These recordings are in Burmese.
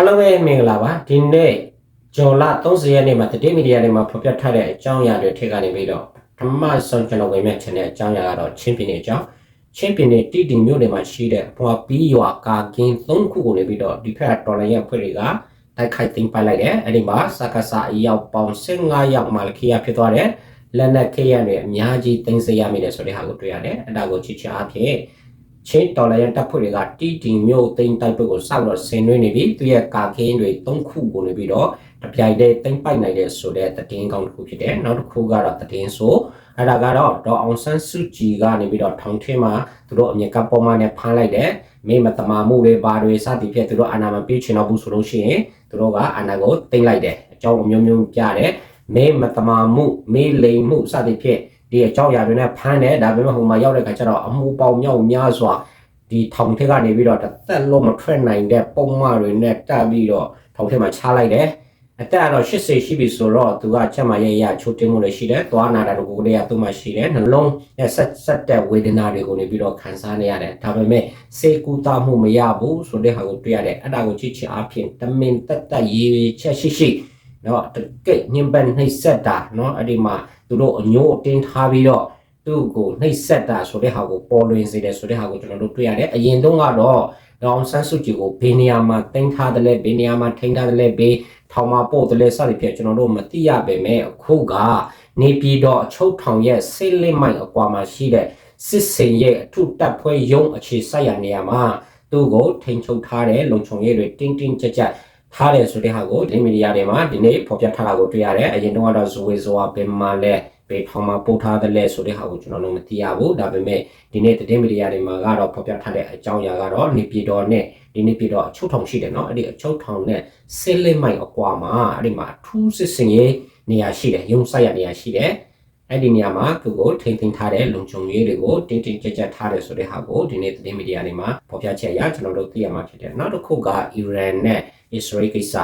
အားလုံးပဲမင်္ဂလာပါဒီနေ့ဂျွန်လ30ရက်နေ့မှာတတိမီဒီယာတွေမှာဖော်ပြထားတဲ့အကြောင်းအရာတွေထက်ကနေပြီးတော့ပထမဆုံးကျွန်တော်ဝင်မဲ့ channel အကြောင်းအရာကတော့ချင်းပြည်နယ်အကြောင်းချင်းပြည်နယ်တီတီမြို့နယ်မှာရှိတဲ့ဘွာပီးရွာကာကင်း၃ခုကိုနေပြီးတော့ဒီဖက်တော်လိုင်းရဲ့အဖွဲ့တွေကတိုက်ခိုက်သိမ်းပိုက်လိုက်တယ်အဲ့ဒီမှာစကားစာအယောက်ပေါင်း15ယောက်မှလခိယဖြစ်သွားတယ်လက်နက်ခေရတွေအများကြီးသိမ်းဆည်းရမိတယ်ဆိုတဲ့ဟာကိုတွေ့ရတယ်အဲ့ဒါကိုချစ်ချအားဖြင့် ချင်းတော်လိုင်းတပ်ဖွဲ့တွေကတီတီမျိုးတိမ်တိုက်ပွဲကိုစောက်တော့ဆင်နွှဲနေပြီသူရဲ့ကာကင်းတွေ၃ခုကိုနေပြီးတော့တပြိုင်တည်းတိမ်ပိုက်နိုင်တဲ့ဆိုတဲ့တည်င်းကောင်းတစ်ခုဖြစ်တယ်နောက်တစ်ခုကတော့တည်င်းဆိုအဲ့ဒါကတော့ဒေါ်အောင်ဆန်းစုကြည်ကနေပြီးတော့ထောင်ထင်းမှာသူတို့အမြင်ကပေါ်မှာနဲ့ဖမ်းလိုက်တယ်မိမတမာမှုတွေဘာတွေစသည်ဖြင့်သူတို့အာဏာမပေးချင်တော့ဘူးဆိုလို့ရှိရင်သူတို့ကအာဏာကိုတိမ်လိုက်တယ်အကြောင်းအမျိုးမျိုးပြတယ်မိမတမာမှုမိလိမ်မှုစသည်ဖြင့် ဒီအကြောင်းအရာတွေနဲ့ဖမ်းတယ်ဒါပေမဲ့ဟိုမှာရောက်တဲ့ခါကျတော့အမှုပေါင်းမြောက်များစွာဒီထောင်ထက်ကနေပြီးတော့တစ်သက်လုံးမထွက်နိုင်တဲ့ပုံမှန်တွေနဲ့တက်ပြီးတော့ထောင်ထက်မှာချလိုက်တယ်အသက်ကတော့80ရှိပြီဆိုတော့သူကချက်မှရဲ့ရချိုးတင်မှုတွေရှိတယ်။သွားနာတာတို့ကိုလည်းသူ့မှာရှိတယ်။နှလုံးနဲ့ဆက်ဆက်တဲ့ဝေဒနာတွေကိုနေပြီးတော့ခံစားနေရတယ်။ဒါပေမဲ့စေကူတာမှုမရဘူးဆိုတဲ့ဟာကိုတွေ့ရတယ်။အဲ့ဒါကိုကြည့်ချင်အဖြစ်တမင်တက်တက်ရေးချက်ရှိရှိနော်တကယ့်ညင်ပန်နှိပ်ဆက်တာနော်အဲ့ဒီမှာ သူတို့အညိုးအတင်းထားပြီးတော့သူ့ကိုနှိပ်ဆက်တာဆိုတဲ့ဟာကိုပေါ်လွင်စေတယ်ဆိုတဲ့ဟာကိုကျွန်တော်တို့တွေ့ရတယ်။အရင်တုန်းကတော့ဒေါအောင်ဆန်းစုကြည်ကိုဘေးနေရာမှာတင်ထားတယ်လဲဘေးနေရာမှာထိန်းထားတယ်လဲဘေးထောင်မှာပို့တယ်လဲစသည်ဖြင့်ကျွန်တော်တို့မသိရပေမဲ့အခုကနေပြည်တော်အချုပ်ထောင်ရဲ့စိတ်လစ်မိုက်အကွာမှာရှိတဲ့စစ်စင်ရဲ့အထုတပ်ဖွဲ့ရုံးအခြေစိုက်ရနေရာမှာသူ့ကိုထိန်ချုပ်ထားတဲ့လုံခြုံရေးတွေတင်းတင်းကြပ်ကြပ် ထားတယ်ဆိုတဲ့ဟာကိုဒီမီဒီယာတွေမှာဒီနေ့ဖော်ပြထားတာကိုတွေ့ရတယ်အရင်တုန်းကတော့ဇွေဇွာဘယ်မှာလဲဘယ်ထောင်မှာပို့ထားတယ်လဲဆိုတဲ့ဟာကိုကျွန်တော်တို့မသိရဘူးဒါပေမဲ့ဒီနေ့သတင်းမီဒီယာတွေမှာကတော့ဖော်ပြထားတဲ့အကြောင်းအရာကတော့နေပြည်တော်နဲ့ဒီနေ့ပြည်တော်အချုပ်ထောင်ရှိတယ်နော်အဲ့ဒီအချုပ်ထောင်နဲ့ဆဲလက်မိုင်အကွာမှာအဲ့ဒီမှာအထူးစစ်စင်ရေးနေရာရှိတယ်ရုံးဆိုင်ရနေရာရှိတယ် အဲ့ဒီနေရာမှာသူကိုထိမ့်သိမ်းထားတဲ့လုံခြုံရေးတွေကိုတင်းတင်းကြပ်ကြပ်ထားတယ်ဆိုတဲ့ဟာကိုဒီနေ့သတင်းမီဒီယာတွေမှာဖော်ပြချက်အရကျွန်တော်တို့သိရမှာဖြစ်တယ်နောက်တစ်ခုကအီရန်နဲ့အစ္စရေးကိစ္စ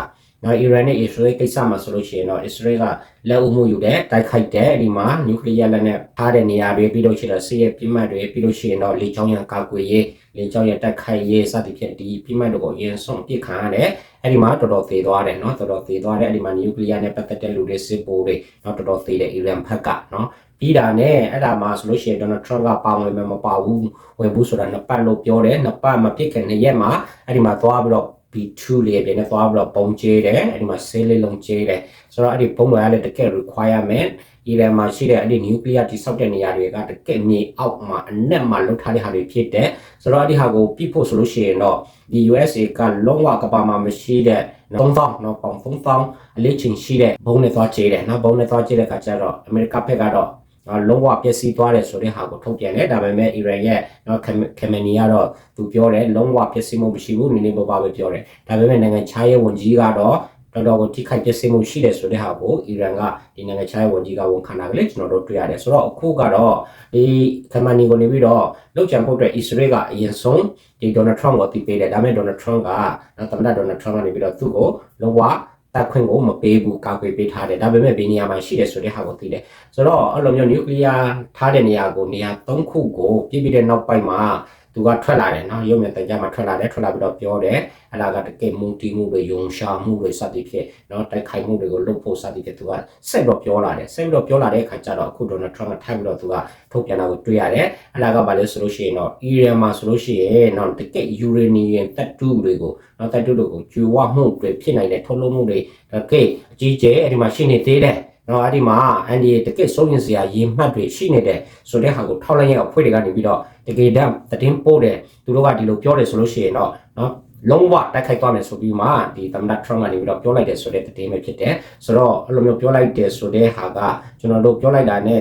နော်အီရန်နဲ့အစ္စရေးကိစ္စမှာဆိုလို့ရှိရင်တော့အစ္စရေးကလက်ဦးမှုယူတဲ့တိုက်ခိုက်တဲ့ဒီမှာနျူကလ িয়ার လက်နက်ထားတဲ့နေရာတွေပြီးလို့ရှိရင်စစ်ရေးပြင်းမှတ်တွေပြီးလို့ရှိရင်တော့လေကြောင်းရန်ကာကွယ်ရေးလေကြောင်းရန်တိုက်ခိုက်ရေးစသဖြင့်ဒီပြင်းမှတ်တွေကိုအရင်ဆုံးပြစ်ခံရတယ်အဲ့ဒီမှာတော်တော်သေးသွားတယ်နော်တော်တော်သေးသွားတယ်အဲ့ဒီမှာနျူကလ িয়ার နဲ့ပတ်သက်တဲ့လူတွေစစ်ပိုးတွေနော်တော်တော်သေးတယ်အီရန်ဘက်ကနော်ပြီးတာနဲ့အဲ့ဒါမှဆိုလို့ရှိရင် Donald Trump ကပါဝင်မယ်မပါဘူးဝင်ဘူးဆိုတာနှစ်ပတ်လို့ပြောတယ်နှစ်ပတ်မပြစ်ခင်နှစ်ရက်မှာအဲ့ဒီမှာသွားပြီးတော့ B2 လေးပြနေသွားပြီးတော့ပုံကျဲတယ်အဲ့ဒီမှာဆေးလေးလုံးကျဲတယ်ဆိုတော့အဲ့ဒီပုံတွေကလည်းတကယ် requirement ဒီထဲမှာရှိတဲ့အဲ့ဒီ nuclear တိဆောက်တဲ့နေရာတွေကတကယ်မြေအောက်မှာအနက်မှာလောက်ထားတဲ့ဟာတွေဖြစ်တယ်ဆိုတော့အဲ့ဒီဟာကိုပြဖို့ဆိုလို့ရှိရင်တော့ဒီ USA ကလုံးဝကပါမှာမရှိတဲ့3000နော်ပေါင်3000အလေးချင်းရှိတဲ့ဘုံနဲ့သွားကျဲတယ်နော်ဘုံနဲ့သွားကျဲတဲ့အခါကျတော့အမေရိကဘက်ကတော့ လုံးဝပျက်စီးသွားတယ်ဆိုတဲ့ဟာကိုထုတ်ပြန်တယ်ဒါပေမဲ့အီရန်ရဲ့နော်ကမနီကတော့သူပြောတယ်လုံးဝပျက်စီးမှုမရှိဘူးနည်းနည်းပါးပါးပဲပြောတယ်ဒါပေမဲ့နိုင်ငံခြားရေးဝန်ကြီးကတော့တော်တော်ကိုထိခိုက်ပျက်စီးမှုရှိတယ်ဆိုတဲ့ဟာကိုအီရန်ကဒီနိုင်ငံခြားရေးဝန်ကြီးကဝန်ခံတာကလေးကျွန်တော်တို့တွေ့ရတယ်ဆိုတော့အခုကတော့ဒီကမနီကိုနေပြီးတော့လောက်ချန်ဖို့အတွက်အစ္စရေးကအရင်ဆုံးဒီဒေါ်နယ်ထရန့်ကိုတီးပေးတယ်ဒါပေမဲ့ဒေါ်နယ်ထရန့်ကသမ္မတဒေါ်နယ်ထရန့်ကနေပြီးတော့သူ့ကိုလုံးဝ တက်ခွင့်ကိုမပေးဘူးကာကွယ်ပေးထားတယ်ဒါပေမဲ့ဘယ်နေရာမှာရှိတယ်ဆိုတဲ့ဟာကိုသိတယ်ဆိုတော့အဲ့လိုမျိုးနျူကလ িয়ার ထားတဲ့နေရာကိုနေရာ၃ခုကိုပြည်ပြီးတဲ့နောက်ပိုင်းမှာ သူကထွက်လာတယ်နော်ရုပ်မြင်တကြမှာထွက်လာတယ်ထွက်လာပြီးတော့ပြောတယ်အဲ့ဒါကတကယ်မုန်တီမှုတွေယုံရှာမှုတွေစသည်ဖြင့်နော်တိုက်ခိုက်မှုတွေကိုလုပ်ဖို့စသည်ဖြင့်သူကဆက်တော့ပြောလာတယ်ဆက်ပြီးတော့ပြောလာတဲ့အခါကျတော့အခုဒေါ်နယ်ထရန့်ကထိုက်ပြီးတော့သူကထုတ်ပြန်တာကိုတွေ့ရတယ်အဲ့ဒါကဘာလဲဆိုလို့ရှိရင်တော့အီရန်မှာဆိုလို့ရှိရင်နော်တကယ်ယူရေနီယံတပ်တူတွေကိုနော်တပ်တူတွေကိုကျွေဝမှုတွေဖြစ်နိုင်တဲ့ထုတ်လုပ်မှုတွေတကယ်အကြီးကျယ်အဲ့ဒီမှာရှိနေသေးတယ် နော်အဲ့ဒီမှာအန်ဒီတကယ်စိုးရင်စရာရေမှတ်တွေရှိနေတဲ့ဆိုတဲ့ဟာကိုထောက်လိုက်ရအဖွဲ့တွေကနေပြီးတော့တကယ်တမ်းသတင်းပို့တယ်သူတို့ကဒီလိုပြောတယ်ဆိုလို့ရှိရင်တော့နော်လုံးဝတိုက်ခိုက်သွားမယ်ဆိုပြီးမှဒီသမ္မတထရန့်ကနေပြီးတော့ပြောလိုက်တယ်ဆိုတဲ့သတင်းပဲဖြစ်တယ်ဆိုတော့အဲ့လိုမျိုးပြောလိုက်တယ်ဆိုတဲ့ဟာကကျွန်တော်တို့ပြောလိုက်တာနဲ့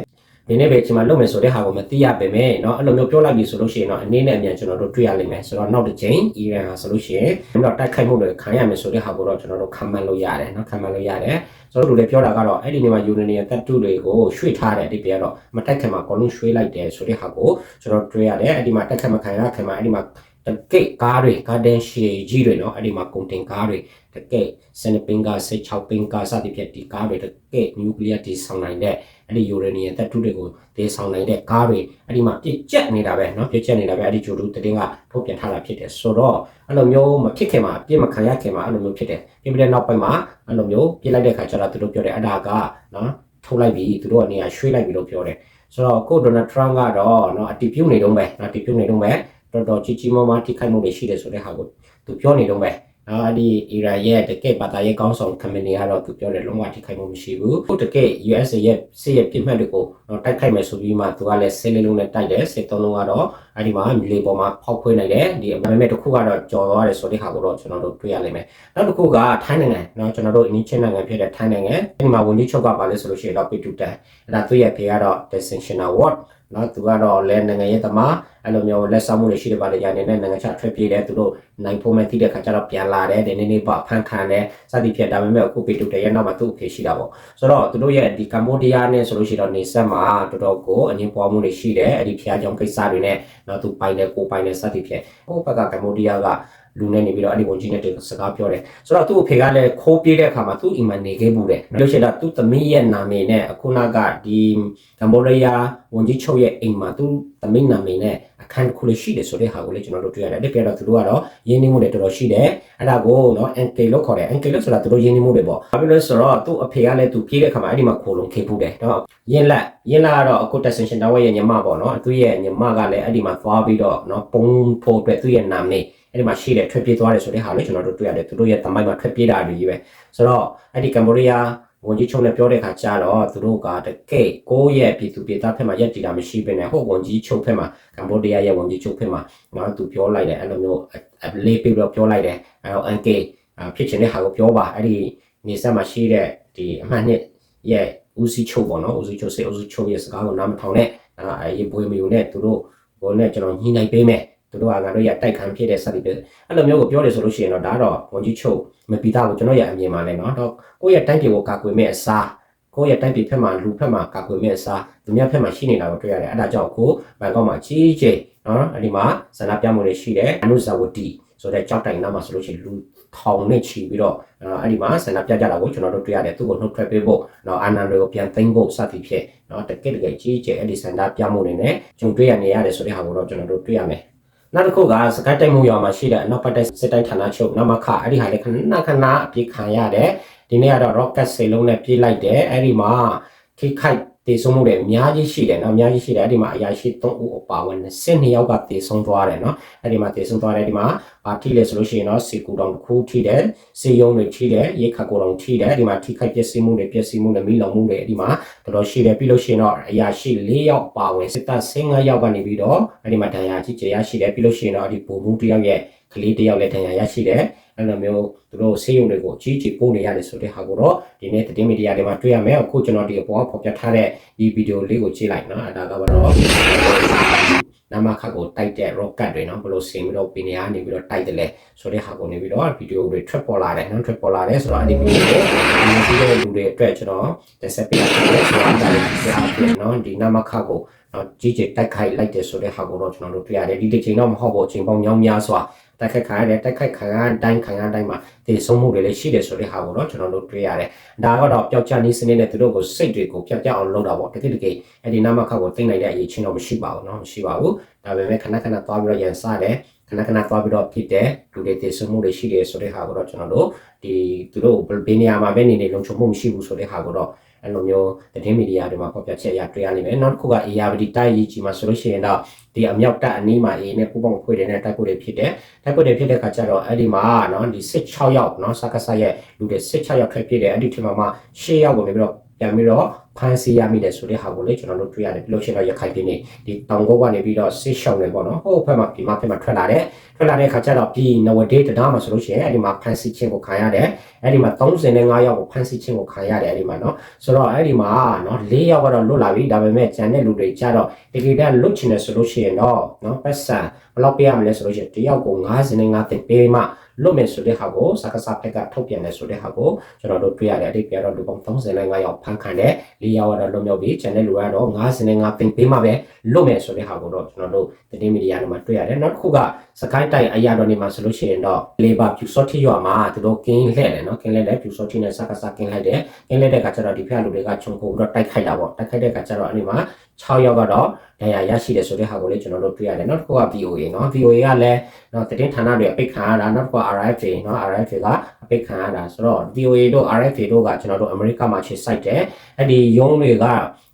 ဒီနေ့ပဲချိန်မှာလုပ်မယ်ဆိုတဲ့ဟာကိုမသိရပေမဲ့เนาะအဲ့လိုမျိုးပြောလိုက်ပြီဆိုလို့ရှိရင်တော့အနေနဲ့အမြန်ကျွန်တော်တို့တွေ့ရလိမ့်မယ်ဆိုတော့နောက်တစ်ချိန်အီရန်ဟာဆိုလို့ရှိရင်တော့တိုက်ခိုက်မှုတွေခံရမယ်ဆိုတဲ့ဟာကိုတော့ကျွန်တော်တို့ခံမှန်းလို့ရတယ်เนาะခံမှန်းလို့ရတယ် ဆိုတော့လူတွေပြောတာကတော့အဲ့ဒီနေမှာယူနီယံတပ်တုတွေကိုရွှေ့ထားတယ်ဒီပြကတော့မတိုက်ခင်မှာကောလုံးရွှေ့လိုက်တယ်ဆိုတဲ့ဟာကိုကျွန်တော်တွေ့ရတယ်အဲ့ဒီမှာတိုက်ခတ်မခံရခင်မှာအဲ့ဒီမှာ တကယ့်ကားတွေ garden share ကြီးတွေเนาะအဲ့ဒီမှာကုန်တင်ကားတွေတကယ့်စနပင်ကား16ပင်ကားစသဖြင့်ဒီကားတွေတကယ့် nuclear တည်ဆောင်နိုင်တဲ့အဲ့ဒီ uranium သတ္တုတွေကိုတည်ဆောင်နိုင်တဲ့ကားတွေအဲ့ဒီမှာပြည့်ကျက်နေတာပဲเนาะပြည့်ကျက်နေတာပဲအဲ့ဒီဂျိုဒူတည်င်းကထုတ်ပြန်ထားတာဖြစ်တယ်ဆိုတော့အဲ့လိုမျိုးမဖြစ်ခင်မှာပြည့်မခံရခင်မှာအဲ့လိုမျိုးဖြစ်တယ်ပြည့်ပြတဲ့နောက်ပိုင်းမှာအဲ့လိုမျိုးပြည့်လိုက်တဲ့ခါကျတော့သူတို့ပြောတယ်အဒါကเนาะထုတ်လိုက်ပြီသူတို့ကနေရာရွှေ့လိုက်ပြီလို့ပြောတယ်ဆိုတော့ကိုဒေါ်နယ်ထရန့်ကတော့เนาะအတီးပြုတ်နေတော့ပဲเนาะအတီးပြုတ်နေတော့ပဲ တော်တော်ကြီးကြီးမားမားထိခိုက်မှုတွေရှိတယ်ဆိုတဲ့ဟာကိုသူပြောနေတော့ပဲအာဒီအီရန်ရဲ့တကယ့်ဘာသာရေးကောင်းဆောင် company ကတော့သူပြောတယ်လုံးဝထိခိုက်မှုမရှိဘူးဟုတ်တကယ့် USA ရဲ့စစ်ရဲ့ပြစ်မှတ်တွေကိုတော့တိုက်ခိုက်မယ်ဆိုပြီးမှသူကလည်းစစ်လေးလုံးနဲ့တိုက်တယ်စစ်သုံးလုံးကတော့အဲ့ဒီမှာမြေလေပေါ်မှာဖောက်ခွဲနိုင်တယ်ဒီအမေမဲ့တစ်ခုကတော့ကြော်သွားတယ်ဆိုတဲ့ဟာကိုတော့ကျွန်တော်တို့တွေ့ရလိမ့်မယ်နောက်တစ်ခုကထိုင်းနိုင်ငံเนาะကျွန်တော်တို့အင်းချင်းနိုင်ငံဖြစ်တဲ့ထိုင်းနိုင်ငံအဲ့ဒီမှာဝန်ကြီးချုပ်ကပါလဲဆိုလို့ရှိရင်တော့ပိတူတန်အဲ့ဒါသူ့ရဲ့ဖေကတော့ Distinction Award နော်သူကတော့လဲနိုင်ငံရေးသမားအဲ့လိုမျိုးလက်ဆောင်မှုတွေရှိတဲ့ပါလေကြာနေနဲ့နိုင်ငံခြားထွက်ပြေးတယ်သူတို့နိုင်ဖို့မဲ့တိတဲ့ခါကျတော့ပြန်လာတယ်ဒီနေ့နေ့ပေါ့ဖန်ခံတယ်စသည်ဖြင့်ဒါပေမဲ့အခုပေတုတရဲ့နောက်မှာသူ့အဖေရှိတာပေါ့ဆိုတော့သူတို့ရဲ့ဒီကမ္ဘောဒီးယားနဲ့ဆိုလို့ရှိရင်တော့နေဆက်မှာတော်တော်ကိုအငင်းပွားမှုတွေရှိတယ်အဲ့ဒီဖျားကြောင်ကိစ္စတွေနဲ့နော်သူပိုင်တယ်ကိုပိုင်တယ်စသည်ဖြင့်ဟိုဘက်ကကမ္ဘောဒီးယားက လူနဲ့နေပြီးတော့အဲ့ဒီဝန်ကြီးနဲ့စကားပြောတယ်ဆိုတော့သူ့အဖေကလည်းခိုးပြေးတဲ့အခါမှာသူ့အိမ်မှာနေခဲ့ဘူးတယ်လို့ရှိရင်တော့သူ့သမီးရဲ့နာမည်နဲ့အခုနကဒီကမ္ဘောဒီးယားဝန်ကြီးချုပ်ရဲ့အိမ်မှာသူ့သမီးနာမည်နဲ့အခန်းတစ်ခုလေးရှိတယ်ဆိုတဲ့ဟာကိုလည်းကျွန်တော်တို့တွေ့ရတယ်ဒီပြတော့သူတို့ကတော့ရင်းနှီးမှုတွေတော်တော်ရှိတယ်အဲ့ဒါကိုနော် NK လို့ခေါ်တယ် NK လို့ဆိုတာသူတို့ရင်းနှီးမှုတွေပေါ့ဘာဖြစ်လို့လဲဆိုတော့သူ့အဖေကလည်းသူပြေးတဲ့အခါမှာအဲ့ဒီမှာခိုလုံခေပူတယ်နော်ရင်းလက်ရင်းလက်ကတော့အခု destination တောင်းရဲ့ညီမပေါ့နော်သူ့ရဲ့ညီမကလည်းအဲ့ဒီမှာသွားပြီးတော့နော်ပုံဖို့အတွက်သူ့ရဲ့နာမည် အဲ့ဒီမှာရှိတဲ့ထွက်ပြေးသွားတယ်ဆိုတဲ့ဟာလည်းကျွန်တော်တို့တွေ့ရတယ်သူတို့ရဲ့တမိုင်းမှာထွက်ပြေးတာတွေကြီးပဲဆိုတော့အဲ့ဒီကမ္ဘောဒီးယားဝန်ကြီးချုပ်နဲ့ပြောတဲ့ခါကျတော့သူတို့ကတကယ်ကိုယ့်ရဲ့ပြည်သူပြည်သားဖက်မှာရက်တည်တာမရှိဘဲနဲ့ဟိုဝန်ကြီးချုပ်ဖက်မှာကမ္ဘောဒီးယားရဲ့ဝန်ကြီးချုပ်ဖက်မှာငါတို့သူပြောလိုက်တယ်အဲ့လိုမျိုးအလေးပေးပြီးတော့ပြောလိုက်တယ်အဲ့တော့ NK ဖြစ်ချင်တဲ့ဟာကိုပြောပါအဲ့ဒီနေဆက်မှာရှိတဲ့ဒီအမှတ်နှစ်ရဲ့ဦးစီးချုပ်ပေါ့နော်ဦးစီးချုပ်စေဦးစီးချုပ်ရဲ့စကားကိုနားမထောင်နဲ့အဲရေပွေမျိုးနဲ့သူတို့ဟိုနဲ့ကျွန်တော်ညှိနှိုင်းပေးမယ် သူတို့ကငါတို့ရတိုက်ခံဖြစ်တဲ့စသည်ပဲအဲ့လိုမျိုးကိုပြောတယ်ဆိုလို့ရှိရင်တော့ဒါတော့ဝန်ကြီးချုပ်မပီတာကိုကျွန်တော်ရအမြင်မှာလဲเนาะတော့ကိုယ့်ရဲ့တိုင်းပြည်ကိုကာကွယ်မဲ့အစားကိုယ့်ရဲ့တိုင်းပြည်ဖက်မှာလူဖက်မှာကာကွယ်မဲ့အစားသူများဖက်မှာရှိနေတာကိုတွေ့ရတယ်အဲ့ဒါကြောင့်ကိုဘန်ကောက်မှာကြီးကြီးเนาะအဲ့ဒီမှာဇာနာပြမှုတွေရှိတယ်အနုဇဝတီဆိုတဲ့ကြောက်တိုင်နားမှာဆိုလို့ရှိရင်လူထောင်နဲ့ချီပြီးတော့အဲ့ဒီမှာဆန္ဒပြကြတာကိုကျွန်တော်တို့တွေ့ရတယ်သူ့ကိုနှုတ်ထွက်ပေးဖို့เนาะအာနန္ဒကိုပြန်သိမ်းဖို့စသည်ဖြင့်เนาะတကယ်တကယ်ကြီးကြီးအဲ့ဒီဆန္ဒပြမှုတွေနဲ့ကြုံတွေ့ရနေရတယ်ဆိုတဲ့ဟာကိုတော့ကျွန်တော်တို့တွေ့ရမယ် နောက်တစ်ခုကစကိုင်းတိုက်မှုရွာမှာရှိတဲ့အနောက်ပတ်တဲ့စစ်တိုင်းဌာနချုပ်နမခအဲ့ဒီဟာလေခဏခဏအပြစ်ခံရတယ်ဒီနေ့ကတော့ rocket စေလုံးနဲ့ပြေးလိုက်တယ်အဲ့ဒီမှာခိခိုက် တည်ဆုံးမှုတွေအများကြီးရှိတယ်နော်အများကြီးရှိတယ်အဲ့ဒီမှာအရာရှိ3ဦးအပါဝင်22ယောက်ကတည်ဆုံးသွားတယ်နော်အဲ့ဒီမှာတည်ဆုံးသွားတယ်ဒီမှာဘာထိလဲဆိုလို့ရှိရင်တော့စီကူတောင်တစ်ခုထိတယ်စီယုံတွေထိတယ်ရေခါကိုတောင်ထိတယ်ဒီမှာထိခိုက်ပျက်စီးမှုတွေပျက်စီးမှုတွေမိလောင်မှုတွေဒီမှာတော်တော်ရှိတယ်ပြီးလို့ရှိရင်တော့အရာရှိ4ယောက်ပါဝင်စစ်တပ်15ယောက်ကနေပြီးတော့အဲ့ဒီမှာဒဏ်ရာကြီးကြရရှိတယ်ပြီးလို့ရှိရင်တော့ဒီပုံမှုတစ်ယောက်ရဲ့ ကလေးတစ်ယောက်လည်းဒဏ်ရာရရှိတယ်အဲ့လိုမျိုးသူတို့ဆေးရုံတွေကိုအကြီးကြီးပို့နေရတယ်ဆိုတဲ့ဟာကိုတော့ဒီနေ့သတင်းမီဒီယာတွေမှာတွေ့ရမယ်အခုကျွန်တော်ဒီအပေါ်ဖော်ပြထားတဲ့ဒီဗီဒီယိုလေးကိုကြည့်လိုက်နော်အဲ့ဒါကတော့နမခတ်ကိုတိုက်တဲ့ rocket တွေနော်ဘယ်လိုဆင်ပြီးတော့ပင်ရနေပြီးတော့တိုက်တယ်လဲဆိုတဲ့ဟာကိုနေပြီးတော့ဗီဒီယိုတွေထွက်ပေါ်လာတယ်နော်ထွက်ပေါ်လာတယ်ဆိုတော့အဲ့ဒီဗီဒီယိုကိုဒီဗီဒီယိုလူတွေအတွက်ကျွန်တော်တက်ဆက်ပေးရတယ်ဆိုတော့အဲ့ဒါလေးပြပြနော်ဒီနမခတ်ကိုနော်ကြီးကြီးတိုက်ခိုက်လိုက်တယ်ဆိုတဲ့ဟာကိုတော့ကျွန်တော်တို့ပြရတယ်ဒီတစ်ချိန်တော့မဟုတ်ဘူးအချိန်ပေါင်းများများစွာ တိုက်ခိုက်ခံရတယ်တိုက်ခိုက်ခံရတိုင်းခံရတိုင်းမှာတည်ဆုံးမှုတွေလည်းရှိတယ်ဆိုတဲ့ဟာကိုတော့ကျွန်တော်တို့တွေ့ရတယ်ဒါကတော့ပျောက်ချနည်းစနစ်နဲ့သူတို့ကိုစိတ်တွေကိုပျောက်ကျအောင်လုပ်တာပေါ့တကယ်တကယ်အဲ့ဒီနမခတ်ကိုသိနိုင်တဲ့အရေးချင်းတော့မရှိပါဘူးเนาะမရှိပါဘူးဒါပေမဲ့ခဏခဏသွားပြီးတော့ရန်စားတယ်ခဏခဏသွားပြီးတော့ဖြစ်တယ်လူတွေတည်ဆုံးမှုတွေရှိတယ်ဆိုတဲ့ဟာကိုတော့ကျွန်တော်တို့ဒီသူတို့ဘယ်နေရာမှာပဲနေနေလုံခြုံမှုမရှိဘူးဆိုတဲ့ဟာကိုတော့ အဲ့လိုမျိုးသတင်းမီဒီယာတွေမှာဖော်ပြချက်အရတွေ့ရနိုင်မယ်နောက်တစ်ခုက ARD တိုက်ရေးကြီးမှာဆိုလို့ရှိရင်တော့ဒီအမြောက်တပ်အနီးမှာ A နဲ့ပူပေါင်းဖွဲ့တဲ့နဲ့တိုက်ဖို့တွေဖြစ်တယ်တိုက်ဖို့တွေဖြစ်တဲ့ခါကျတော့အဲ့ဒီမှာနော်ဒီ16ယောက်နော်စကားဆရဲ့လူတွေ16ယောက်ထွက်ဖြစ်တယ်အဲ့ဒီထင်မှာမှ10ယောက်ကိုနေပြီးတော့ပြန်ပြီးတော့ ဖန်စီရမိတယ်ဆိုတဲ့ဟာကိုလေကျွန်တော်တို့တွေ့ရတယ်ပြီးလို့ရှိရင်တော့ရခိုင်ပြည်နယ်ဒီတောင်ကုန်းကနေပြီးတော့စစ်ရှောင်းနေပေါ့နော်ဟိုဘက်မှာဒီမှာဘက်မှာထွက်လာတယ်ထွက်လာတဲ့ခါကျတော့ပြည်နဝဒေးတရားမှာဆိုလို့ရှိရင်အဲ့ဒီမှာဖန်စီခြင်းကိုခံရတယ်အဲ့ဒီမှာ35ယောက်ကိုဖန်စီခြင်းကိုခံရတယ်အဲ့ဒီမှာနော်ဆိုတော့အဲ့ဒီမှာနော်၄ယောက်ကတော့လွတ်လာပြီဒါပေမဲ့ကျန်တဲ့လူတွေကြတော့တကယ်တမ်းလွတ်ချင်တယ်ဆိုလို့ရှိရင်တော့နော်ပတ်စံဘယ်လောက်ပေးရမလဲဆိုလို့ရှိရင်တယောက်ကို95တင်ပေးမှ လွတ်မယ်ဆိုတဲ့ဟာကိုစကားစားဖက်ကထုတ်ပြန်တယ်ဆိုတဲ့ဟာကိုကျွန်တော်တို့တွေ့ရတယ်အဲ့ဒီပြတော့လူပေါင်း35ယောက်ဖန်ခံတယ်၄ယောက်ကတော့လွတ်မြောက်ပြီကျန်တဲ့လူကတော့95တင်ပေးမှပဲလွတ်မယ်ဆိုတဲ့ဟာကိုတော့ကျွန်တော်တို့သတင်းမီဒီယာတွေမှာတွေ့ရတယ်နောက်တစ်ခုက စကိုင်းတိုင်းအရာတော်နေမှာဆိုလို့ရှိရင်တော့ labor ဖြူစောတိရွာမှာသူတို့ကင်းလှည့်တယ်နော်ကင်းလှည့်တယ်ဖြူစောတိနဲ့စကားစကင်းလှည့်တယ်ကင်းလှည့်တဲ့ခါကျတော့ဒီဖက်လူတွေကခြုံပို့ပြီးတော့တိုက်ခိုက်တာပေါ့တိုက်ခိုက်တဲ့ခါကျတော့အဲ့ဒီမှာ6ယောက်ကတော့ဒဏ်ရာရရှိတယ်ဆိုတဲ့ဟာကိုလည်းကျွန်တော်တို့တွေ့ရတယ်နောက်တစ်ခုက VOA နော် VOA ကလည်းနော်သတင်းဌာနတွေအပိတ်ခံရတာနောက်တစ်ခုက RFA နော် RFA ကအပိတ်ခံရတာဆိုတော့ VOA တို့ RFA တို့ကကျွန်တော်တို့အမေရိကမှာခြေစိုက်တယ်အဲ့ဒီရုံးတွေက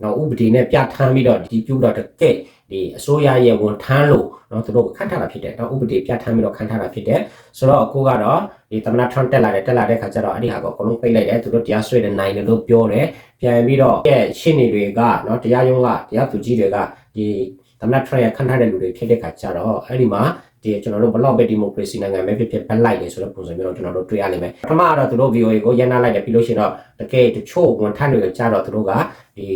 နော်ဥပဒေနဲ့ပြဋ္ဌာန်းပြီးတော့ဒီပြုတော့တကယ့် ဒီအစိုးရရဲ့ဝန်ထမ်းလို့နော်သူတို့ခန့်ထားတာဖြစ်တယ်တော့ဥပဒေပြဋ္ဌာန်းပြီးတော့ခန့်ထားတာဖြစ်တယ်ဆိုတော့အခုကတော့ဒီသမ္မတထရန့်တက်လာတယ်တက်လာတဲ့ခါကျတော့အဲ့ဒီဟာကိုအကုန်လုံးပိတ်လိုက်တယ်သူတို့တရားစွဲတဲ့နိုင်တယ်လို့ပြောတယ်ပြန်ပြီးတော့ရဲ့ရှင်းနေတွေကနော်တရားရုံးကတရားသူကြီးတွေကဒီသမ္မတထရန့်ရဲ့ခန့်ထားတဲ့လူတွေဖြစ်တဲ့ခါကျတော့အဲ့ဒီမှာဒီကျွန်တော်တို့ဘလောက်ပဲဒီမိုကရေစီနိုင်ငံပဲဖြစ်ဖြစ်ဘက်လိုက်တယ်ဆိုတဲ့ပုံစံမျိုးတော့ကျွန်တော်တို့တွေ့ရလိမ့်မယ်ပထမကတော့သူတို့ VOA ကိုရန်နာလိုက်တယ်ပြီးလို့ရှိရင်တော့ တကယ်တချို့ဝန်ထမ်းတွေကကြားတော့သူတို့ကဒီ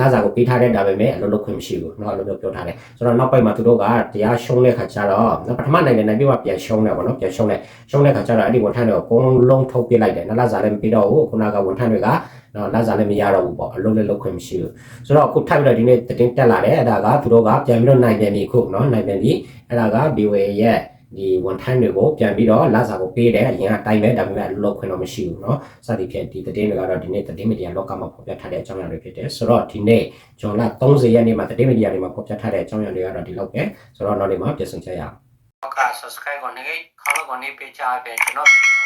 လာစာကိုပေးထားတဲ့ဒါပေမဲ့အလုပ်လုပ်ခွင့်မရှိဘူးเนาะအလုပ်လုပ်ပြောထားတယ်ဆိုတော့နောက်ပိုင်းမှာသူတို့ကတရားရှုံးတဲ့ခါကျတော့ပထမနိုင်ငံနိုင်ပြီးမှပြန်ရှုံးတယ်ပေါ့နော်ပြန်ရှုံးတယ်ရှုံးတဲ့ခါကျတော့အဲ့ဒီဝန်ထမ်းတွေကိုအကုန်လုံးထုတ်ပစ်လိုက်တယ်နလာစာလည်းမပေးတော့ဘူးခုနကဝန်ထမ်းတွေကနော်လာစာလည်းမရတော့ဘူးပေါ့အလုပ်လည်းလုပ်ခွင့်မရှိဘူးဆိုတော့အခုထပ်ပြီးတော့ဒီနေ့တင်တက်လာတယ်အဲ့ဒါကသူတို့ကပြန်ပြီးတော့နိုင်ပြန်ပြီခုနော်နိုင်ပြန်ပြီအဲ့ဒါက BWA ရဲ့ ဒီဝန်ထမ်းတွေကိုပြန်ပြီးတော့လာစာကိုပေးတယ်အရင်အတိုင်းပဲဒါပေမဲ့အလုပ်ခွင့်တော့မရှိဘူးเนาะစသည်ဖြင့်ဒီသတင်းတွေကတော့ဒီနေ့သတင်းမီဒီယာလောကမှာဖော်ပြထားတဲ့အကြောင်းအရာတွေဖြစ်တယ်ဆိုတော့ဒီနေ့ဂျွန်လ30ရက်နေ့မှာသတင်းမီဒီယာတွေမှာဖော်ပြထားတဲ့အကြောင်းအရာတွေကတော့ဒီလောက်ပဲဆိုတော့နောက်နေ့မှာပြန်ဆောင်ချက်ရအောင်ဟုတ်ကဲ့ subscribe ကိုနေခေါင်းကိုနေပေးချပေးကျွန်တော်ဗီဒီယို